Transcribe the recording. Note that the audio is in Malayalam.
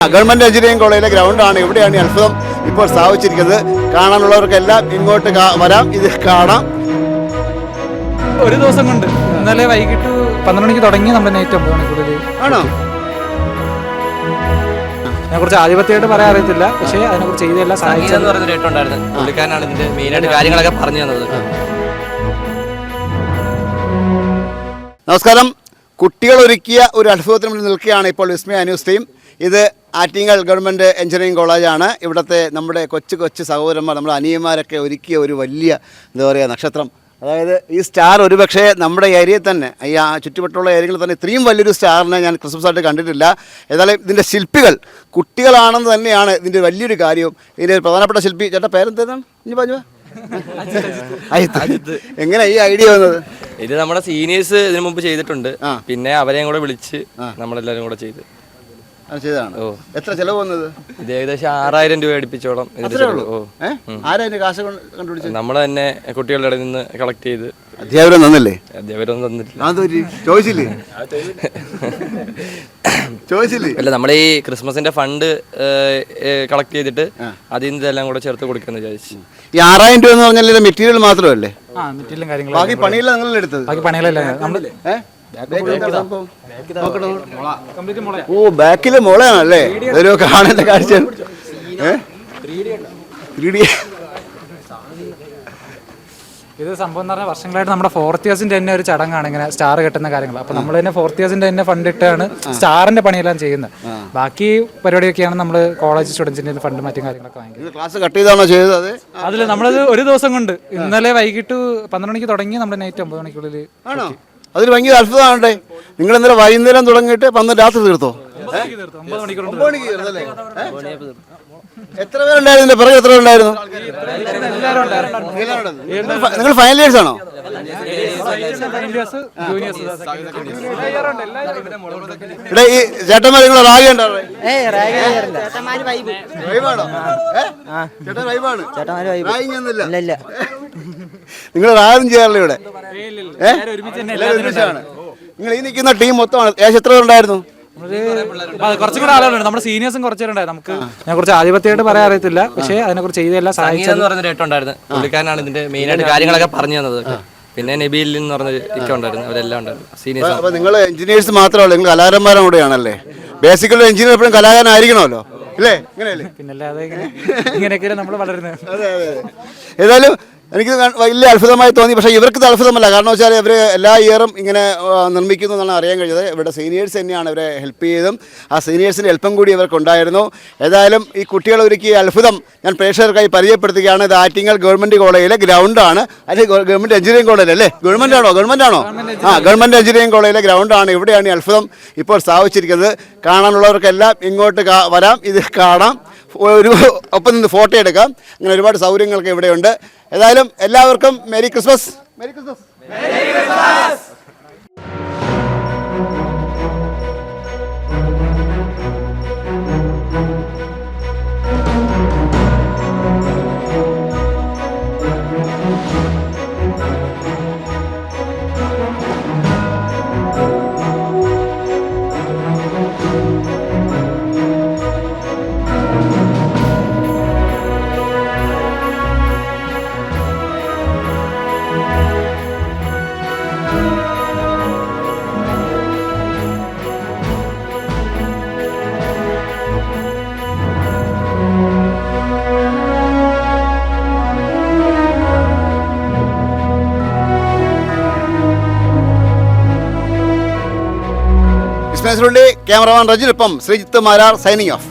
ഗവൺമെന്റ് എഞ്ചിനീയറിംഗ് കോളേജിലെ ഗ്രൗണ്ടാണ് ഇവിടെയാണ് ഈ അത്ഭുതം ഇപ്പോൾ സ്ഥാപിച്ചിരിക്കുന്നത്. കാണാനുള്ളവർക്കെല്ലാം ഇങ്ങോട്ട് വരാം. ഇത് കാണാം. ഒരു ദിവസം കൊണ്ട് ഇന്നലെ വൈകിട്ട് പന്ത്രണ്ട് മണിക്ക് തുടങ്ങി നമ്മുടെ നൈറ്റ് ഒമ്പത് കൂടുതൽ. ആണോ? അതിനെക്കുറിച്ച് ആധിപത്യമായിട്ട് പറയാൻ അറിയത്തില്ല. പക്ഷേ അതിനെക്കുറിച്ച് ചെയ്തെല്ലാം സംഗീതം സഹായിച്ചത് പുള്ളിക്കാരനാണ് ഇതിന്റെ മെയിനായിട്ട് കാര്യങ്ങളൊക്കെ പറഞ്ഞു തന്നത്. നമസ്കാരം. കുട്ടികൾ ഒരുക്കിയ ഒരു അത്ഭുതത്തിന് മുന്നിൽ നിൽക്കുകയാണ് ഇപ്പോൾ വിസ്മയ ന്യൂസ് ടീം. ഇത് ആറ്റിങ്ങൽ ഗവൺമെന്റ് എഞ്ചിനീയറിംഗ് കോളേജാണ്. ഇവിടുത്തെ നമ്മുടെ കൊച്ചു കൊച്ചു സഹോദരന്മാർ നമ്മുടെ അനിയന്മാരൊക്കെ ഒരുക്കിയ ഒരു വലിയ എന്താ പറയുക നക്ഷത്രം. അതായത് ഈ സ്റ്റാർ ഒരുപക്ഷേ നമ്മുടെ ഏരിയയിൽ തന്നെ ഈ ആ ചുറ്റുവട്ടമുള്ള ഏരിയകളിൽ തന്നെ ഇത്രയും വലിയൊരു സ്റ്റാറിനെ ഞാൻ ക്രിസ്മസ് ആയിട്ട് കണ്ടിട്ടില്ല. ഏതായാലും ഇതിന്റെ ശില്പികൾ കുട്ടികളാണെന്ന് തന്നെയാണ് ഇതിന്റെ വലിയൊരു കാര്യവും. ഇതിന്റെ പ്രധാനപ്പെട്ട ശില്പി ചേട്ടാ പേരെന്താണ് ഇനി പറഞ്ഞു എങ്ങനെ ഈ ഐഡിയ വന്നത്? ഇത് നമ്മുടെ സീനിയേഴ്സ് ഇതിനു മുമ്പ് ചെയ്തിട്ടുണ്ട്. പിന്നെ അവരെയും കൂടെ വിളിച്ച് നമ്മളെല്ലാരും കൂടെ ചെയ്ത്. ചെയ്തതാണ്. എത്ര ചെലവ് വന്നത്? ഇത് ഏകദേശം ആറായിരം രൂപ അടുപ്പിച്ചോളം ആരായിരം കാശ് കൊണ്ട് കണ്ടുപിടിച്ചത്? നമ്മൾ തന്നെ കുട്ടികളുടെ ഇടയിൽ നിന്ന് കളക്ട് ചെയ്ത് അധ്യാപകരും തന്നില്ലേ? അധ്യാപകരും തന്നിട്ടില്ല. അതൊരു ചോദിച്ചില്ലേ ചോദിച്ചില്ലേ അല്ല നമ്മൾ ഈ ക്രിസ്മസിന്റെ ഫണ്ട് കളക്ട് ചെയ്തിട്ട് അതിൽ നിന്ന് ഇതെല്ലാം കൂടെ ചേർത്ത് കൊടുക്കാന്ന് വിചാരിച്ചു. ഈ ആറായിരം രൂപ എന്ന് പറഞ്ഞാൽ മെറ്റീരിയൽ മാത്രമല്ലേ? ആ മെറ്റീരിയലും കാര്യങ്ങളും ബാക്കി പണിയെല്ലാം നിങ്ങളെടുത്തത് ബാക്കി പണികളെല്ലാം ഓ ബാക്കിൽ മുളയാണല്ലേ? ഒരു കാണേണ്ട കാഴ്ച. ത്രീ ഡി ഇത് സംഭവം എന്ന് പറഞ്ഞാൽ വർഷങ്ങളായിട്ട് നമ്മുടെ ഫോർത്ത് ഇയേഴ്സിന്റെ തന്നെ ഒരു ചടങ്ങാണ് ഇങ്ങനെ സ്റ്റാർ കെട്ടുന്ന കാര്യങ്ങൾ. അപ്പൊ നമ്മൾ തന്നെ ഫോർത്ത് ഇയേഴ്സിന്റെ തന്നെ ഫണ്ട് ഇട്ടാണ് സ്റ്റാറിന്റെ പണിയെല്ലാം ചെയ്യുന്നത്. ബാക്കി പരിപാടിയൊക്കെയാണ് നമ്മൾ കോളേജ് സ്റ്റുഡൻസിന്റെ ഫണ്ട് മറ്റും കാര്യങ്ങളൊക്കെ വാങ്ങിക്കുന്നത്. ക്ലാസ് കട്ട് ചെയ്താണോ ചെയ്തത് അതിൽ നമ്മളത് ഒരു ദിവസം കൊണ്ട് ഇന്നലെ വൈകിട്ട് പന്ത്രണ്ട് മണിക്ക് തുടങ്ങി നമ്മുടെ നൈറ്റ് ഒമ്പത് മണിക്കുള്ളിൽ അതൊരു ഭയങ്കര അത്ഭുതമാണ്ടേ നിങ്ങൾ ഇന്നലെ വൈകുന്നേരം തുടങ്ങിയിട്ട് പന്ത്രണ്ട് രാത്രി തീർത്തോ? എത്ര പേരുണ്ടായിരുന്നു പിറകെ എത്ര പേരുണ്ടായിരുന്നു? നിങ്ങൾ ഫൈനൽ ഇയേഴ്സ് ആണോ? ഇവിടെ ഈ ചേട്ടന്മാർ നിങ്ങൾ റാഗി ഉണ്ടാവേ വൈബാണോ? ചേട്ടൻ വൈബാണ് റാഗിങ് ഒന്നുമില്ല നിങ്ങൾ ആരും ചെയ്യാറില്ല ഇവിടെ. ഏ? എല്ലാവരും ഒരുമിച്ചാണ്. നിങ്ങൾ ഈ നിൽക്കുന്ന ടീം മൊത്തമാണ്. ഏകദേശം എത്ര പേരുണ്ടായിരുന്നു? കുറച്ചും കൂടെ ആളുകളുണ്ട്. നമ്മുടെ സീനിയേഴ്സും കുറച്ചുപേരുണ്ടായിരുന്നു നമുക്ക് ഞാൻ കുറച്ച് ആധിപത്യമായിട്ട് പറയാൻ അറിയത്തില്ല. പക്ഷേ അതിനെക്കുറിച്ച് ചെയ്തെല്ലാം സംഗീതം സഹായിച്ചത് എന്ന് പറയുന്ന രേട്ടുണ്ടായിരുന്നു പുള്ളിക്കാരനാണ് ഇതിന്റെ മെയിൻ ആയിട്ട് കാര്യങ്ങളൊക്കെ പറഞ്ഞു തന്നത്. പിന്നെ നബീൽ എന്ന് പറഞ്ഞ ഉണ്ടായിരുന്നു. അവരെല്ലാം ഉണ്ടായിരുന്നു. സീനിയേഴ്സ് നിങ്ങൾ എഞ്ചിനീയേഴ്സ് മാത്രമല്ല നിങ്ങൾ കലാകാരന്മാരും കൂടെയാണല്ലേ? ബേസിക്കലി എഞ്ചിനീയർ എപ്പോഴും കലാകാരനായിരിക്കണമല്ലോ. അല്ലേ ഇങ്ങനെയല്ലേ? പിന്നല്ലാതെ ഇങ്ങനെയൊക്കെയാണ് നമ്മൾ വളരുന്നത്. അതെ അതെ അതെ. ഏതായാലും എനിക്ക് വലിയ അത്ഭുതമായി തോന്നി. പക്ഷേ ഇവർക്ക് അത്ഭുതമല്ല. കാരണം വെച്ചാൽ ഇവർ എല്ലാ ഇയറും ഇങ്ങനെ നിർമ്മിക്കുന്നു എന്നാണ് അറിയാൻ കഴിഞ്ഞത് ഇവിടെ സീനിയേഴ്സ് തന്നെയാണ് ഇവരെ ഹെൽപ്പ് ചെയ്തതും ആ സീനിയേഴ്സിന്റെ ഹെൽപ്പും കൂടി ഇവർക്കുണ്ടായിരുന്നു ഏതായാലും ഈ കുട്ടികൾ ഒരുക്കിയ അത്ഭുതം ഞാൻ പ്രേക്ഷകർക്കായി പരിചയപ്പെടുത്തുകയാണ്. ഇത് ആറ്റിങ്ങൽ ഗവൺമെന്റ് കോളേജിലെ ഗ്രൗണ്ടാണ് അത് ഗവൺമെന്റ് എഞ്ചിനീയറിംഗ് കോളേജ് അല്ലേ? ഗവൺമെന്റ് ആണോ? ഗവൺമെന്റ് ആണോ? ആ ഗവൺമെന്റ് എഞ്ചിനീയറിംഗ് കോളേജിലെ ഗ്രൗണ്ടാണ് ഇവിടെയാണ് ഈ അത്ഭുതം ഇപ്പോൾ സ്ഥാപിച്ചിരിക്കുന്നത്. കാണാനുള്ളവർക്കെല്ലാം ഇങ്ങോട്ട് വരാം. ഇത് കാണാം. ഒരു ഒപ്പം നിന്ന് ഫോട്ടോ എടുക്കാം. അങ്ങനെ ഒരുപാട് സൗകര്യങ്ങളൊക്കെ ഇവിടെയുണ്ട്. ഏതായാലും എല്ലാവർക്കും merry Christmas. Merry Christmas. Cameraman റജിനൊപ്പം Sreejith Marar signing of